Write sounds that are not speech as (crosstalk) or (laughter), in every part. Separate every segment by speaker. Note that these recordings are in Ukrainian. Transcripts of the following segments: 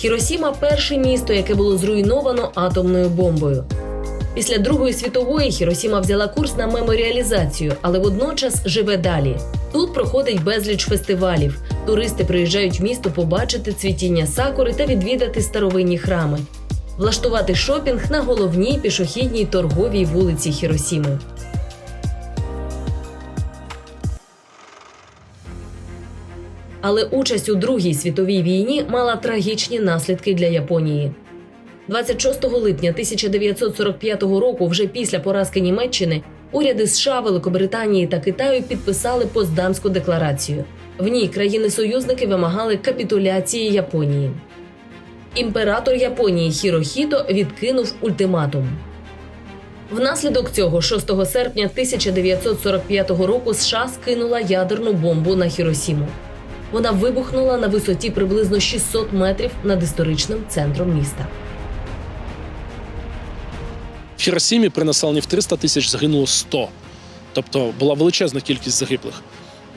Speaker 1: Хіросіма перше місто, яке було зруйновано атомною бомбою. Після Другої світової Хіросіма взяла курс на меморіалізацію, але водночас живе далі. Тут проходить безліч фестивалів. Туристи приїжджають в місто побачити цвітіння сакури та відвідати старовинні храми, влаштувати шопінг на головній пішохідній торговій вулиці Хіросіми. Але участь у Другій світовій війні мала трагічні наслідки для Японії. 26 липня 1945 року, вже після поразки Німеччини, уряди США, Великобританії та Китаю підписали Поздамську декларацію. В ній країни-союзники вимагали капітуляції Японії. Імператор Японії Хірохіто відкинув ультиматум. Внаслідок цього, 6 серпня 1945 року, США скинула ядерну бомбу на Хіросіму. Вона вибухнула на висоті приблизно 600 метрів над історичним центром міста.
Speaker 2: В Хіросімі при населенні в 300 тисяч загинуло 100. Тобто була величезна кількість загиблих.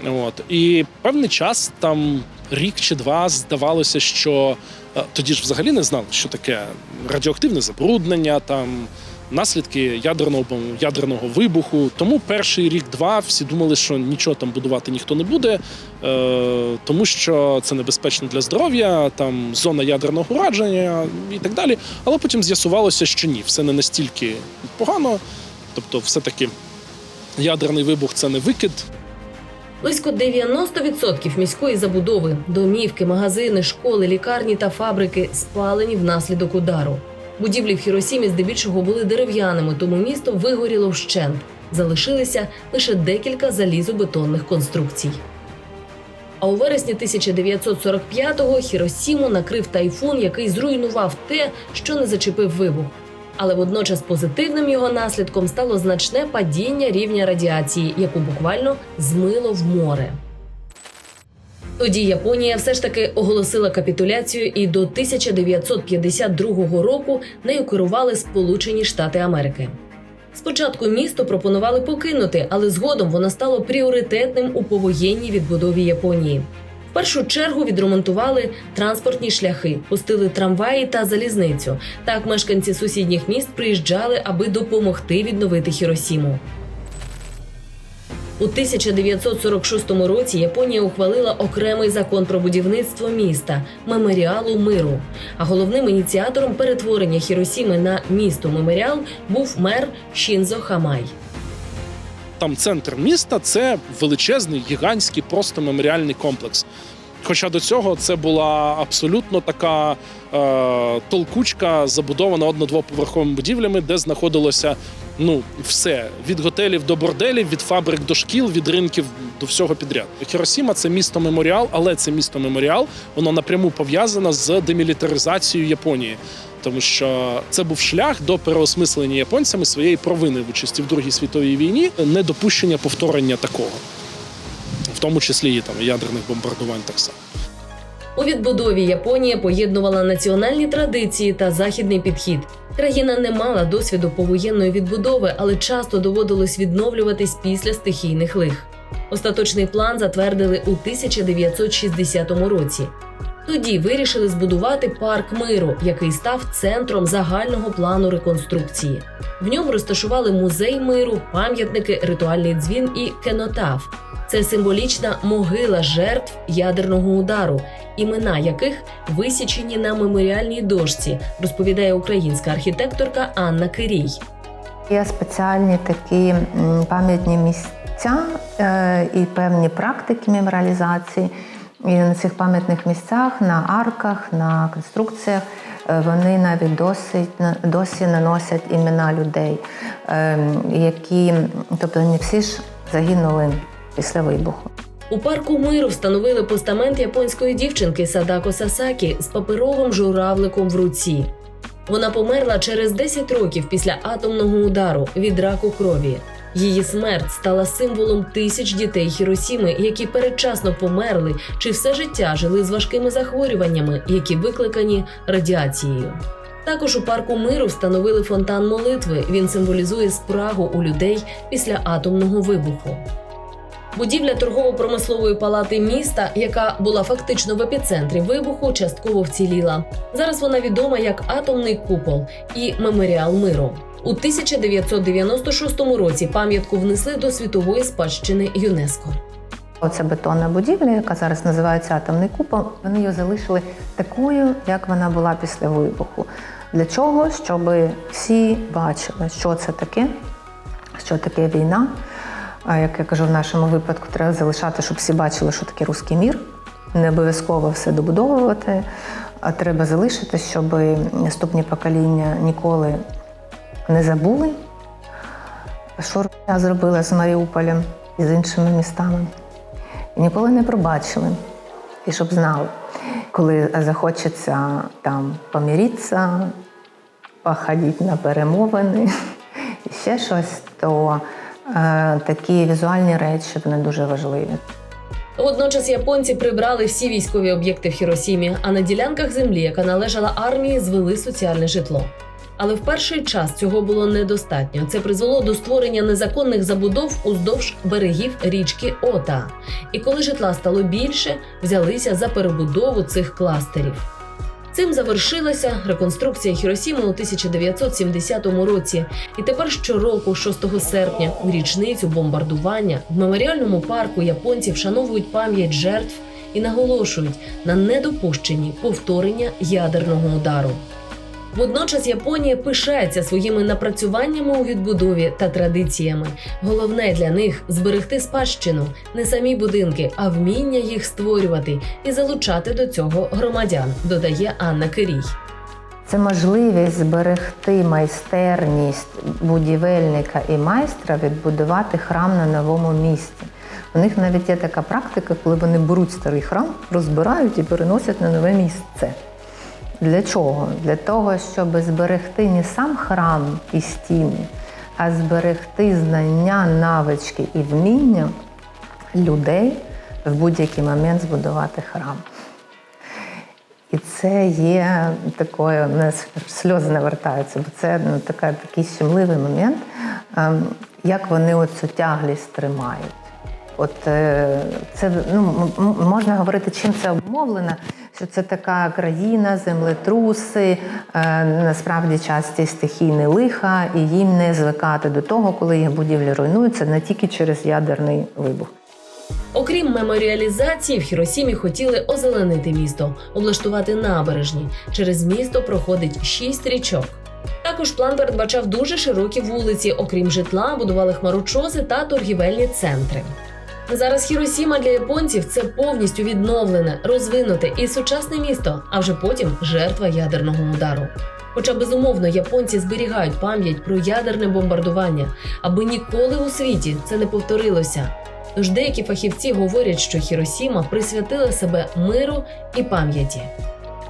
Speaker 2: От. І певний час, там рік чи два, здавалося, що е, тоді ж взагалі не знали, що таке радіоактивне забруднення, там наслідки ядерного, ядерного вибуху. Тому перший рік-два всі думали, що нічого там будувати ніхто не буде, е, тому що це небезпечно для здоров'я, там зона ядерного ураження і так далі. Але потім з'ясувалося, що ні, все не настільки погано. Тобто, все-таки ядерний вибух це не викид,
Speaker 1: Близько 90% міської забудови, домівки, магазини, школи, лікарні та фабрики спалені внаслідок удару. Будівлі в Хіросімі здебільшого були дерев'яними, тому місто вигоріло вщент. Залишилися лише декілька залізобетонних конструкцій. А у вересні 1945-го Хіросіму накрив тайфун, який зруйнував те, що не зачепив вибух. Але водночас позитивним його наслідком стало значне падіння рівня радіації, яку буквально змило в море. Тоді Японія все ж таки оголосила капітуляцію, і до 1952 року нею керували Сполучені Штати Америки. Спочатку місто пропонували покинути, але згодом воно стало пріоритетним у повоєнній відбудові Японії. В першу чергу відремонтували транспортні шляхи, пустили трамваї та залізницю. Так мешканці сусідніх міст приїжджали, аби допомогти відновити Хіросіму. У 1946 році Японія ухвалила окремий закон про будівництво міста меморіалу миру. А головним ініціатором перетворення Хіросіми на місто меморіал був мер Шінзо Хамай.
Speaker 2: там центр міста це величезний, гігантський, просто меморіальний комплекс. Хоча до цього це була абсолютно така е, толкучка, забудована одно-двоповерховими будівлями, де знаходилося ну все від готелів до борделів, від фабрик до шкіл, від ринків до всього підряд. Хіросіма це місто меморіал, але це місто меморіал, воно напряму пов'язано з демілітаризацією Японії. Тому що це був шлях до переосмислення японцями своєї провини в участі в Другій світовій війні, недопущення повторення такого, в тому числі і там ядерних бомбардувань так само.
Speaker 1: У відбудові Японія поєднувала національні традиції та західний підхід. Країна не мала досвіду повоєнної відбудови, але часто доводилось відновлюватись після стихійних лих. Остаточний план затвердили у 1960 році. Тоді вирішили збудувати парк миру, який став центром загального плану реконструкції. В ньому розташували музей миру, пам'ятники, ритуальний дзвін і кенотаф. Це символічна могила жертв ядерного удару, імена яких висічені на меморіальній дошці, розповідає українська архітекторка Анна Кирій.
Speaker 3: Є спеціальні такі пам'ятні місця е, і певні практики меморіалізації. І на цих пам'ятних місцях, на арках, на конструкціях е, вони навіть досить, досі наносять імена людей, е, які, тобто не всі ж загинули після вибуху.
Speaker 1: У парку миру встановили постамент японської дівчинки Садако Сасакі з паперовим журавликом в руці. Вона померла через 10 років після атомного удару від раку крові. Її смерть стала символом тисяч дітей Хіросіми, які передчасно померли чи все життя жили з важкими захворюваннями, які викликані радіацією. Також у парку миру встановили фонтан молитви. Він символізує спрагу у людей після атомного вибуху. Будівля торгово-промислової палати міста, яка була фактично в епіцентрі вибуху, частково вціліла. Зараз вона відома як атомний купол і меморіал миру. У 1996 році пам'ятку внесли до світової спадщини ЮНЕСКО.
Speaker 3: Оця бетонна будівля, яка зараз називається атомний купол, вони її залишили такою, як вона була після вибуху. Для чого? Щоб всі бачили, що це таке, що таке війна. А як я кажу, в нашому випадку треба залишати, щоб всі бачили, що таке руський мір. Не обов'язково все добудовувати, а треба залишити, щоб наступні покоління ніколи не забули, що Росія зробила з Маріуполем і з іншими містами. І ніколи не пробачили. І щоб знали, коли захочеться там помиритися, походити на перемовини (laughs) і ще щось, то такі візуальні речі вони дуже важливі.
Speaker 1: Водночас японці прибрали всі військові об'єкти в Хіросімі, а на ділянках землі, яка належала армії, звели соціальне житло. Але в перший час цього було недостатньо. Це призвело до створення незаконних забудов уздовж берегів річки Ота. І коли житла стало більше, взялися за перебудову цих кластерів. Цим завершилася реконструкція Хіросіми у 1970 році. І тепер щороку, 6 серпня, у річницю бомбардування в меморіальному парку японці вшановують пам'ять жертв і наголошують на недопущенні повторення ядерного удару. Водночас Японія пишається своїми напрацюваннями у відбудові та традиціями. Головне для них зберегти спадщину, не самі будинки, а вміння їх створювати і залучати до цього громадян, додає Анна Кирій.
Speaker 3: Це можливість зберегти майстерність будівельника і майстра відбудувати храм на новому місці. У них навіть є така практика, коли вони беруть старий храм, розбирають і переносять на нове місце. Для чого? Для того, щоб зберегти не сам храм і стіни, а зберегти знання, навички і вміння людей в будь-який момент збудувати храм. І це є такою, у нас сльози навертаються, бо це ну, така, такий щемливий момент, ем, як вони оцю тяглість тримають. От е, це ну, можна говорити, чим це обумовлено, що це така країна, землетруси, е, насправді часті стихійні лиха, і їм не звикати до того, коли їх будівлі руйнуються не тільки через ядерний вибух.
Speaker 1: Окрім меморіалізації, в Хіросімі хотіли озеленити місто, облаштувати набережні. Через місто проходить шість річок. Також план передбачав дуже широкі вулиці. Окрім житла, будували хмарочоси та торгівельні центри. Зараз Хіросіма для японців це повністю відновлене, розвинуте і сучасне місто, а вже потім жертва ядерного удару. Хоча безумовно японці зберігають пам'ять про ядерне бомбардування, аби ніколи у світі це не повторилося. Тож деякі фахівці говорять, що Хіросіма присвятила себе миру і пам'яті.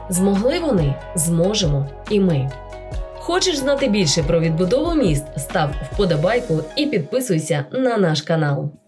Speaker 1: Змогли вони, зможемо і ми. Хочеш знати більше про відбудову міст? Став вподобайку і підписуйся на наш канал.